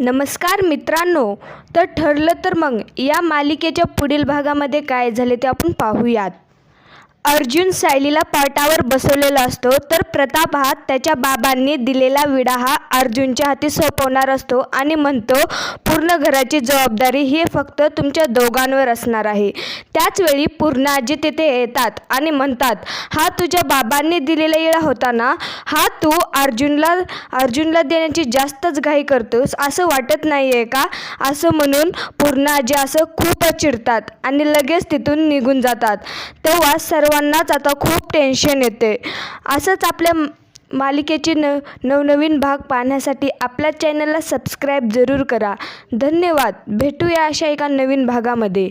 नमस्कार मित्रांनो तर ठरलं तर मग या मालिकेच्या पुढील भागामध्ये काय झाले ते आपण पाहूयात. अर्जुन सायलीला पाटावर बसवलेला असतो तर प्रताप हा त्याच्या बाबांनी दिलेला विडा हा अर्जुनच्या हाती सोपवणार असतो आणि म्हणतो पूर्ण घराची जबाबदारी ही फक्त तुमच्या दोघांवर असणार आहे. त्याचवेळी पूर्ण आजी तिथे येतात आणि म्हणतात हा तुझ्या बाबांनी दिलेला विडा होता ना? हा तू अर्जुनला अर्जुनला देण्याची जास्तच घाई करतोस? असं वाटत नाही आहे का असं म्हणून पूर्ण आजी असं खूपच चिडतात आणि लगेच तिथून निघून जातात. तेव्हा सर्व सर्वांनाच आता खूप टेन्शन येते. असंच आपल्या मालिकेचे मालिकेची न नवनवीन भाग पाहण्यासाठी आपल्या चॅनलला सबस्क्राईब जरूर करा. धन्यवाद. भेटूया अशा एका नवीन भागामध्ये.